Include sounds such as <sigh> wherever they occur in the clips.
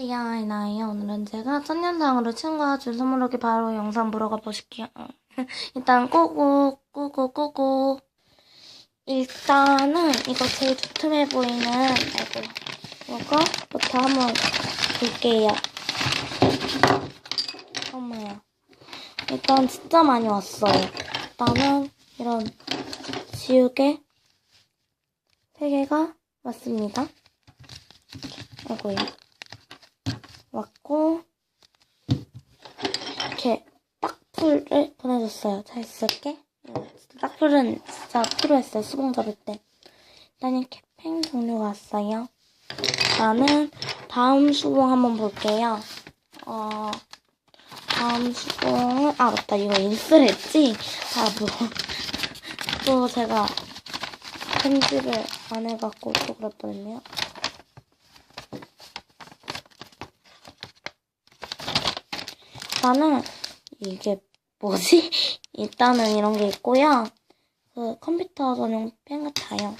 안녕하세요, 나예요. 오늘은 제가 천년상으로 친구가 준 선물로기 바로 영상 보러 가보실게요. <laughs> 일단 꼬고, 꼬고, 꼬고. 일단은 이거 제일 두툼해 보이는, 아이고, 이거부터 한번 볼게요. 어머야. 일단 진짜 많이 왔어요. 일단은 이런 지우개 세 개가 왔습니다. 아이고요. 왔고 이렇게 딱풀을 보내줬어요. 잘 쓸게. 딱풀은 진짜 필요했어요. 수봉 잡을 때. 일단 이렇게 팽 종류가 왔어요. 나는 다음 수봉 한번 볼게요. 어, 다음 수봉은 아 맞다 이거 인스를 했지? 바보. <laughs> 또 제가 편집을 안 해갖고 또 그랬거든요. 일단은 이게 뭐지? <laughs> 일단은 이런 게 있고요. 그 컴퓨터 전용 펜 같아요.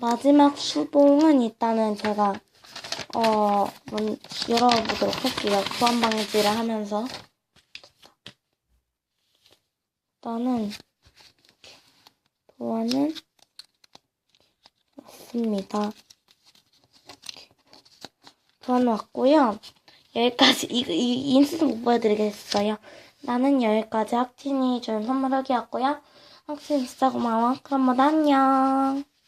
마지막 수봉은 일단은 제가 어 먼- 열어보도록 할게요. 보안 방지를 하면서 일단은 보안은 왔습니다. 보안 왔고요. 여기까지 이, 이 인스는 못 보여드리겠어요. 나는 여기까지 학진이 준 선물 흑이었고요. 학진 진짜 고마워. 그럼 모두 안녕.